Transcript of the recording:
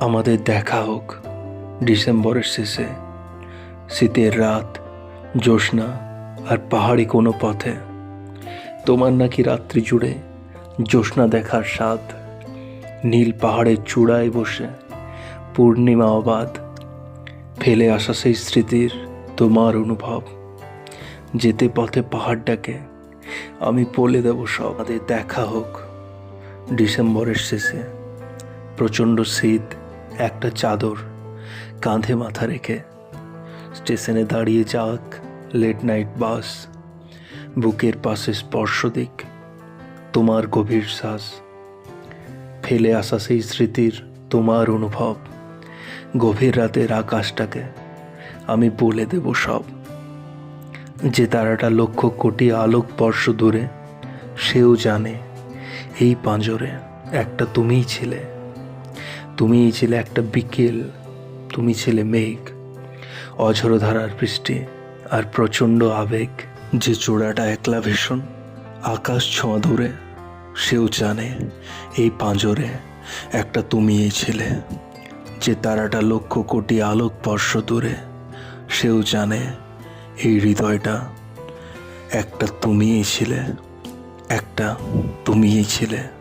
আমাদের দেখা হোক, ডিসেম্বরের শেষে, শীতের রাত, জ্যোৎস্না আর পাহাড়ি কোনো পথে। তোমার নাকি রাত্রি জুড়ে জ্যোৎস্না দেখার স্বাদ। নীল পাহাড়ের চূড়ায় বসে পূর্ণিমা অবাধ, ফেলে আসা সেই স্মৃতির তোমার অনুভব। যেতে পথে পাহাড়টাকে আমি বলে দেব সব। দেখা হোক, ডিসেম্বরের শেষে, প্রচণ্ড শীত একটা চাদর কাঁধে মাথা রেখে। স্টেশনে দাঁড়িয়ে যাক লেট নাইট বাস বুকের পাশে স্পর্শ দিক, তোমার গভীর শ্বাস। ফেলে আসা সেই স্মৃতির তোমার অনুভব, গভীর রাতের আকাশটাকে আমি বলে দেব সব। যে তারাটা লক্ষ কোটি আলোক বর্ষ দূরে, সেও জানে, এই পাঁজরে একটা তুমিই ছিলে। তুমিই ছিলে একটা বিকেল, তুমি ছিলে মেঘ, অঝর ধারার বৃষ্টি আর প্রচণ্ড আবেগ যে চূড়াটা একলা ভীষণ, আকাশ ছোঁয়া দূরে, সেও জানে এই পাঁজরে একটা তুমিই ছিলে। যে তারাটা লক্ষ কোটি আলোক বর্ষ দূরে, সেও জানে এই হৃদয়টা একটা তুমিই ছিলে, একটা তুমিই ছিলে।